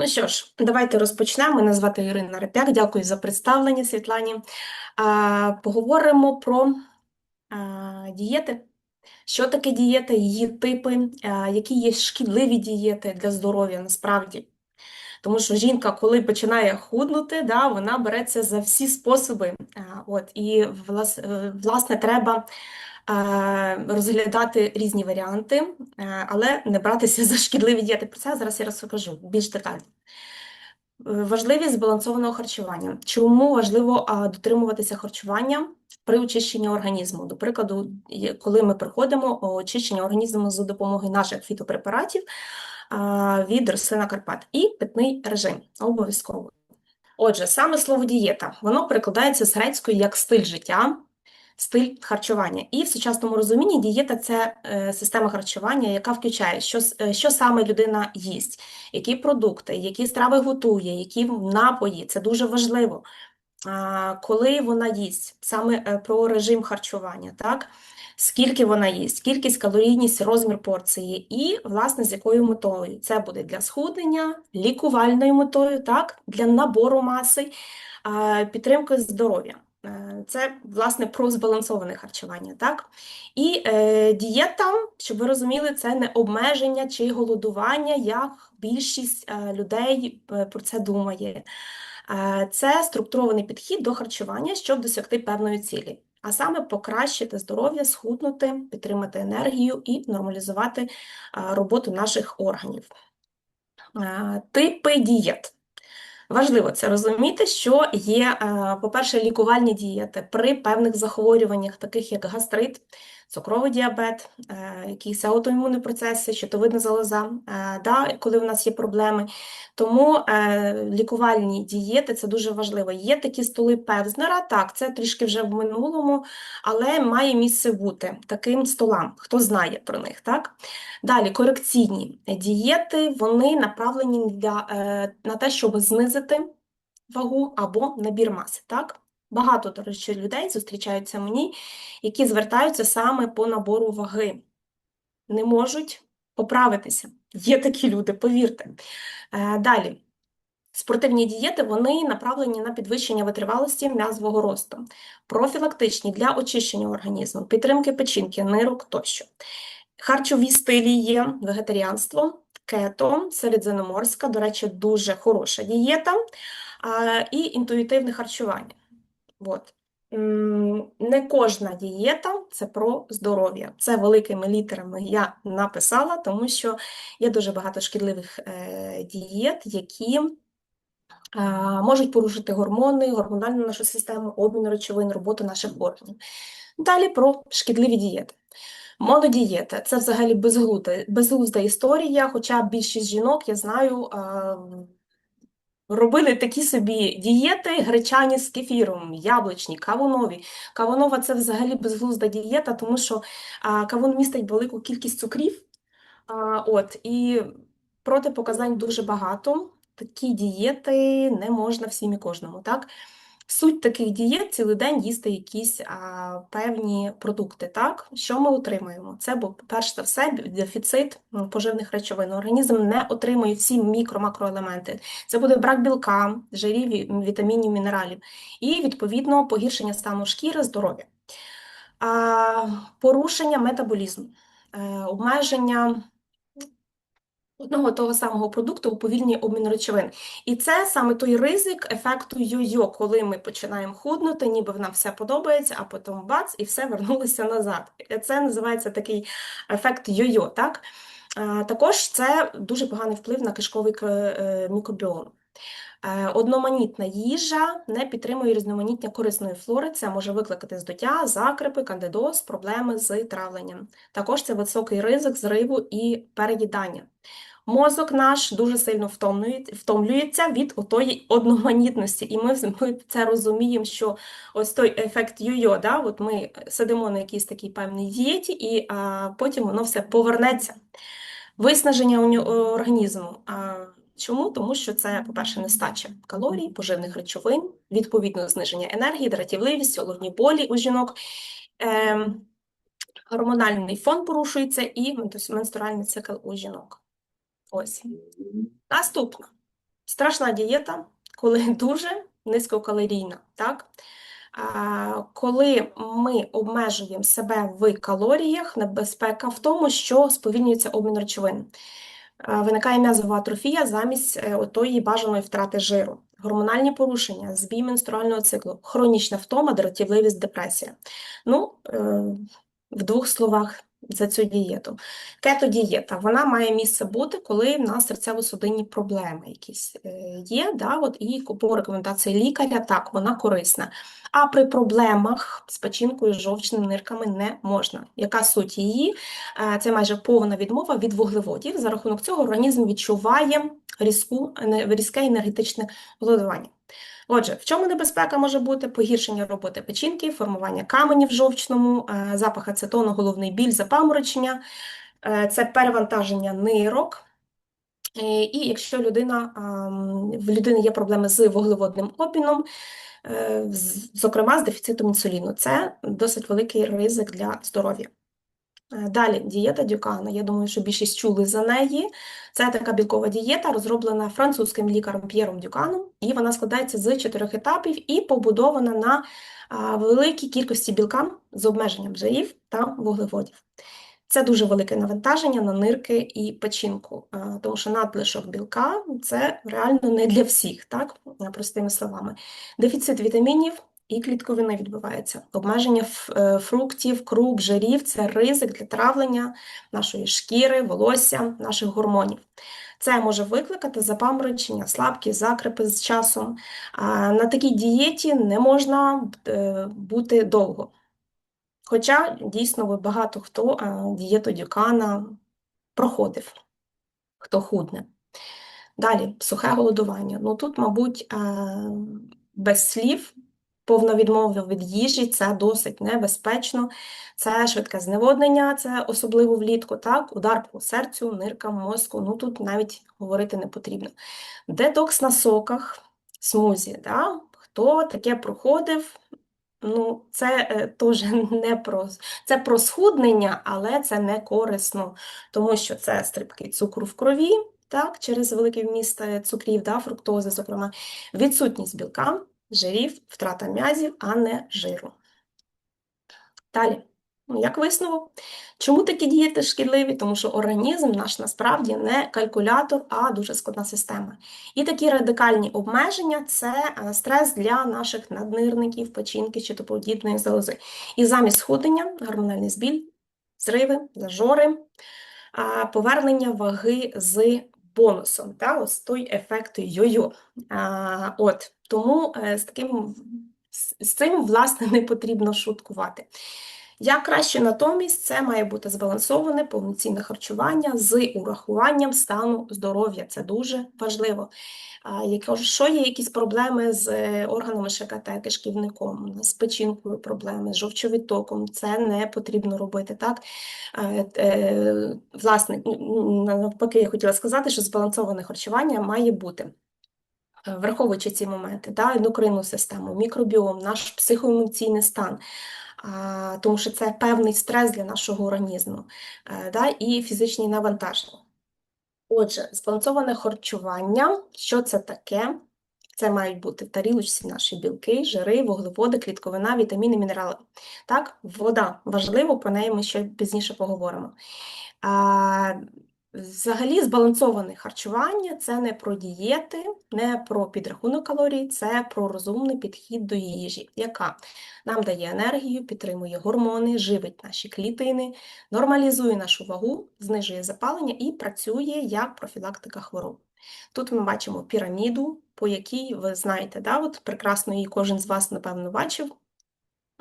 Ну що ж, давайте розпочнемо. Мене звати Ірина Репяк. Дякую за представлення, Світлані. А, Поговоримо про а, дієти. Що таке дієта, її типи, а, які є шкідливі дієти для здоров'я насправді. Тому що жінка, коли починає худнути, да, вона береться за всі способи. А, От, і влас- е, власне треба розглядати різні варіанти, е, але не братися за шкідливі дієти. Про це зараз я розкажу більш детально. Е, Важливість збалансованого харчування. Чому важливо дотримуватися харчування при очищенні організму? До прикладу, коли ми приходимо очищення організму за допомогою наших фітопрепаратів від рослина Карпат і питний режим обов'язково. Отже, саме слово дієта, воно перекладається з грецької як стиль життя, стиль харчування. І в сучасному розумінні дієта це е, система харчування, яка включає, що, е, що саме людина їсть, які продукти, які страви готує, які напої. Це дуже важливо. Коли вона їсть, саме е, про режим харчування, так? Скільки вона їсть, кількість, калорійність, розмір порції і, власне, з якою метою. Це буде для схуднення, лікувальною метою, так? Для набору маси, підтримки здоров'я. Е, Це, власне, про збалансоване харчування, так? І е, дієта, щоб ви розуміли, це не обмеження чи голодування, як більшість е, людей е, про це думає. Е, Це структурований підхід до харчування, щоб досягти певної цілі, а саме покращити здоров'я, схуднути, підтримати енергію і нормалізувати е, роботу наших органів. Е, Типи дієт. Важливо це розуміти, що є, е, по-перше, лікувальні дієти при певних захворюваннях, таких як гастрит, цукровий діабет, е, якісь аутоімунні процеси, щитовидна залоза, е, да, коли в нас є проблеми. Тому е, лікувальні дієти це дуже важливо. Є такі столи Певзнера, так, це трішки вже в минулому, але має місце бути таким столам, хто знає про них, так? Далі, корекційні дієти, вони направлені для, на те, щоб знизити вагу або набір маси, так? Багато, до речі, людей зустрічаються мені, які звертаються саме по набору ваги. Не можуть поправитися. Є такі люди, повірте. Е, Далі. Спортивні дієти вони направлені на підвищення витривалості м'язового росту, профілактичні для очищення організму, підтримки печінки, нирок тощо. Харчові стилі є вегетаріанство, кето, середземноморська, до речі, дуже хороша дієта, і інтуїтивне харчування. От. Не кожна дієта це про здоров'я. Це великими літерами я написала, тому що є дуже багато шкідливих е, дієт, які можуть порушити гормони, гормональну нашу систему, обмін речовин, роботу наших органів. Далі про шкідливі дієти. Монодієта це взагалі безглузда, безглузда історія, хоча більшість жінок, я знаю, робили такі собі дієти гречані з кефіром, яблучні, кавунові. Кавунова це взагалі безглузда дієта, тому що а, кавун містить велику кількість цукрів. А, от, і протипоказань дуже багато. Такі дієти не можна всім і кожному, так? Суть таких дієт цілий день їсти якісь а, певні продукти, так? Що ми отримуємо? Це, бо, перш за все, дефіцит поживних речовин. Організм не отримує всі мікро-макроелементи. Це буде брак білка, жирів, вітамінів, мінералів і, відповідно, погіршення стану шкіри, здоров'я. Порушення метаболізму, е, обмеження одного того самого продукту уповільнює обмін речовин. І це саме той ризик ефекту йо-йо, коли ми починаємо худнути, ніби нам все подобається, а потім бац, і все вернулося назад. Це називається такий ефект йо-йо, так? Також це дуже поганий вплив на кишковий е, мікробіом. Е, Одноманітна їжа не підтримує різноманіття корисної флори. Це може викликати здуття, закрипи, кандидоз, проблеми з травленням. Також це високий ризик зриву і переїдання. Мозок наш дуже сильно втомлюється від отої одноманітності, і ми, ми це розуміємо, що ось той ефект йо-йо, да, от ми сидимо на якійсь такій певній дієті, і а, потім воно все повернеться. Виснаження у організму. А, чому? Тому що це, по-перше, нестача калорій, поживних речовин, відповідно зниження енергії, дратівливість, головні болі у жінок. Ем, гормональний фон порушується і менструальний цикл у жінок. Ось. Наступне. Страшна дієта, коли дуже низькокалорійна, так? А, Коли ми обмежуємо себе в калоріях, небезпека в тому, що сповільнюється обмін речовин. Виникає м'язова атрофія замість е, отої бажаної втрати жиру, гормональні порушення, збій менструального циклу, хронічна втома, дратівливість, депресія. Ну, е, в двох словах за цю дієту. Кето-дієта, вона має місце бути, коли в нас серцево-судинні проблеми якісь е, є, да, от, і по рекомендації лікаря, так, вона корисна. А при проблемах з печінкою, жовчними нирками не можна. Яка суть її? Е, Це майже повна відмова від вуглеводів. За рахунок цього організм відчуває різку, різке енергетичне голодування. Отже, в чому небезпека може бути? Погіршення роботи печінки, формування каменів жовчному, е, запах ацетону, головний біль, запаморочення, е, це перевантаження нирок. Е, І якщо людина, в людини є проблеми з вуглеводним обміном, зокрема з дефіцитом інсуліну, це досить великий ризик для здоров'я. Е, Далі дієта Дюкана. Я думаю, що більшість чули за неї. Це така білкова дієта, розроблена французьким лікарем П'єром Дюканом, і вона складається з чотирьох етапів і побудована на великій кількості білка з обмеженням жирів та вуглеводів. Це дуже велике навантаження на нирки і печінку, тому що надлишок білка це реально не для всіх, так, простими словами. Дефіцит вітамінів і клітковини відбувається. Обмеження е, фруктів, круп, жирів це ризик для травлення нашої шкіри, волосся, наших гормонів. Це може викликати запаморочення, слабкість, закрепи з часом. На такій дієті не можна е, бути довго. Хоча дійсно багато хто е, дієту Дюкана проходив, хто худне. Далі, сухе голодування. Ну тут, мабуть, без слів, повна відмова від їжі це досить небезпечно. Це швидке зневоднення, це особливо влітку, так, удар по серцю, ниркам, мозку. Ну тут навіть говорити не потрібно. Детокс на соках, смузі, да? Хто таке проходив? Ну, це е, теж не про це про схуднення, але це не корисно, тому що це стрибки цукру в крові, так, через великий вміст е, цукрів, да, фруктози, зокрема, відсутність білка, жирів, втрата м'язів, а не жиру. Далі, ну, як висновок, чому такі дієти шкідливі? Тому що організм наш насправді не калькулятор, а дуже складна система. І такі радикальні обмеження це е, стрес для наших наднирників, печінки чи топодібної залози. І замість схуднення, гормональний збіль, зриви, зажори, повернення ваги з бонусом, та, ось той ефект йо-йо. От, тому е, з таким з цим, власне, не потрібно шуткувати. Як краще натомість, це має бути збалансоване повноцінне харчування з урахуванням стану здоров'я. Це дуже важливо. Якщо є якісь проблеми з е, органами ШКТ, кишківником, з печінкою проблеми, з жовчовідтоком, це не потрібно робити. Так? Е, Власне, навпаки, я хотіла сказати, що збалансоване харчування має бути. Е, Враховуючи ці моменти, да, ендокринну систему, мікробіом, наш психоемоційний стан, тому що це певний стрес для нашого організму, е, да, і фізичні навантаження. Отже, збалансоване харчування, що це таке? Це мають бути в тарілочці наші білки, жири, вуглеводи, клітковина, вітаміни, мінерали. Так, вода важливо, про неї ми ще пізніше поговоримо. Взагалі, збалансоване харчування це не про дієти, не про підрахунок калорій, це про розумний підхід до їжі, яка нам дає енергію, підтримує гормони, живить наші клітини, нормалізує нашу вагу, знижує запалення і працює як профілактика хвороб. Тут ми бачимо піраміду, по якій ви знаєте, да, от прекрасно її кожен з вас, напевно, бачив.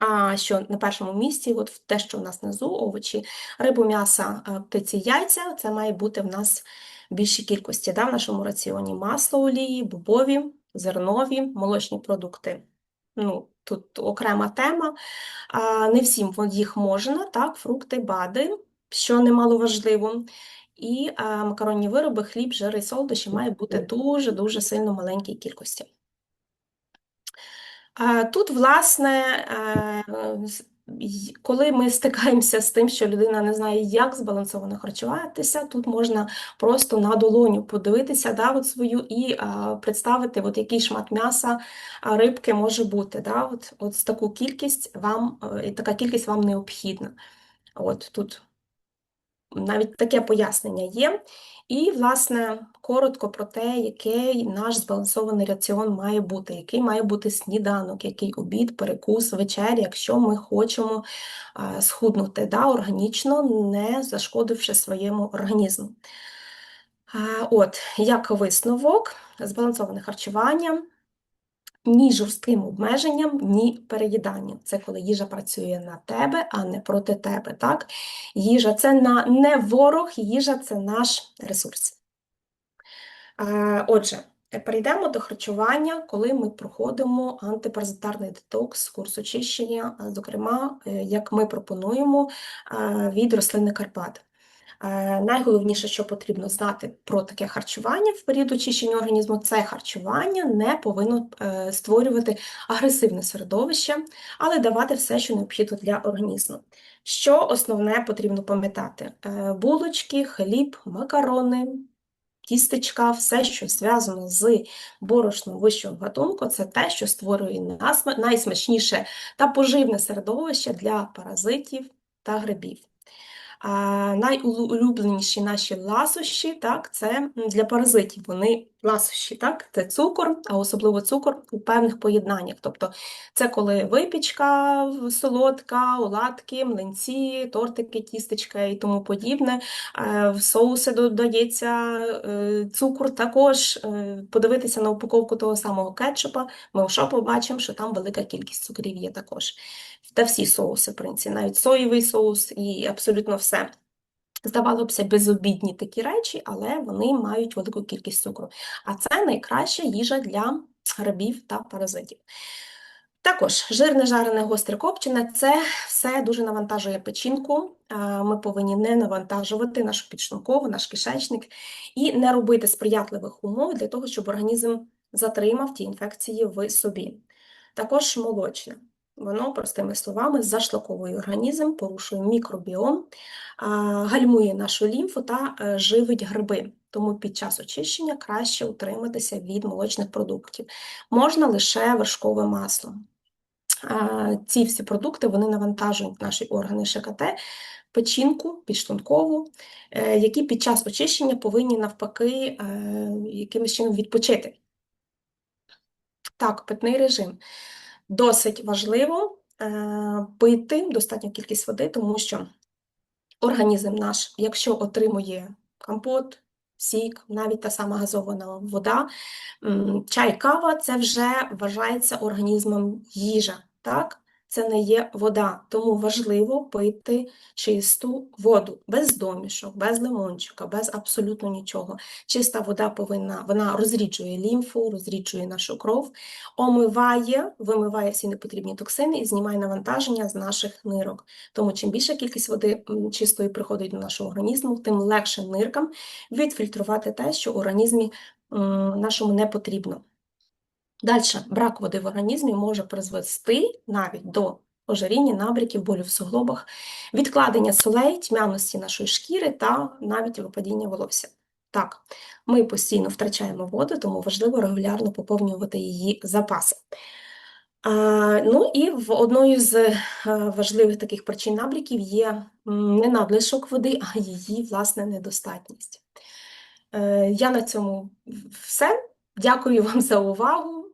А що на першому місці, от в те, що в нас внизу, овочі, рибу, м'яса, е, птиці, яйця, це має бути в нас в більшій кількості да, в нашому раціоні. Масло, олії, бобові, зернові, молочні продукти. Ну, тут окрема тема. А, не всім їх можна, так, фрукти, БАДи, що немало важливо. І а, макаронні вироби, хліб, жири, солодощі має бути дуже-дуже сильно маленькій кількості. Тут, власне, е, коли ми стикаємося з тим, що людина не знає, як збалансовано харчуватися, тут можна просто на долоню подивитися да, от свою і а, представити, от який шмат м'яса, рибки може бути. Да, от, от таку кількість вам, е, і така кількість вам необхідна. От тут навіть таке пояснення є. І, власне, коротко про те, який наш збалансований раціон має бути, який має бути сніданок, який обід, перекус, вечеря, якщо ми хочемо схуднути да, органічно, не зашкодивши своєму організму. От, як висновок, збалансоване харчування. Ні жорстким обмеженням, ні переїданням. Це коли їжа працює на тебе, а не проти тебе. Так? Їжа це на, не ворог, їжа це наш ресурс. Е, Отже, перейдемо до харчування, коли ми проходимо антипаразитарний детокс, курс очищення, зокрема, е, як ми пропонуємо е, від рослини Карпат. Е, Найголовніше, що потрібно знати про таке харчування в період очищення організму, це харчування не повинно е, створювати агресивне середовище, але давати все, що необхідно для організму. Що основне потрібно пам'ятати? Е, Булочки, хліб, макарони, тістечка, все, що зв'язано з борошном вищого гатунку, це те, що створює найсмачніше та поживне середовище для паразитів та грибів. Найулюбленіші наші ласощі, так, це для паразитів. Вони ласощі, так, це цукор, а особливо цукор у певних поєднаннях. Тобто це коли випічка солодка, оладки, млинці, тортики, тістечка і тому подібне. Е, В соуси додається е, цукор також. Е, Подивитися на упаковку того самого кетчупа, ми що побачимо, що там велика кількість цукрів є також. Та всі соуси, в принципі, навіть соєвий соус і абсолютно все. Здавало б безобідні такі речі, але вони мають велику кількість цукру. А це найкраща їжа для грибів та паразитів. Також жирне, жарене, гостре, копчене – це все дуже навантажує печінку. Ми повинні не навантажувати нашу підшлункову, наш кишечник і не робити сприятливих умов для того, щоб організм затримав ті інфекції в собі. Також молочне. Воно, простими словами, зашлаковує організм, порушує мікробіом, гальмує нашу лімфу та е, живить гриби. Тому під час очищення краще утриматися від молочних продуктів. Можна лише вершкове масло. Ці всі продукти вони навантажують наші органи ШКТ, печінку, підшлункову, е, які під час очищення повинні навпаки е, якимось чином відпочити. Так, питний режим. Досить важливо е, пити достатню кількість води, тому що організм наш, якщо отримує компот, сік, навіть та сама газована вода, чай, кава, це вже вважається організмом їжа, так? Це не є вода, тому важливо пити чисту воду, без домішок, без лимончика, без абсолютно нічого. Чиста вода повинна, вона розріджує лімфу, розріджує нашу кров, омиває, вимиває всі непотрібні токсини і знімає навантаження з наших нирок. Тому чим більша кількість води чистої приходить до нашого організму, тим легше ниркам відфільтрувати те, що організмі нашому не потрібно. Далі, брак води в організмі може призвести навіть до ожиріння, набряків, болю в суглобах, відкладення солей, тьмяності нашої шкіри та навіть випадіння волосся. Так, ми постійно втрачаємо воду, тому важливо регулярно поповнювати її запаси. А, ну і в одною з е, важливих таких причин набряків є не надлишок води, а її власне недостатність. Е, Я на цьому все. Дякую вам за увагу.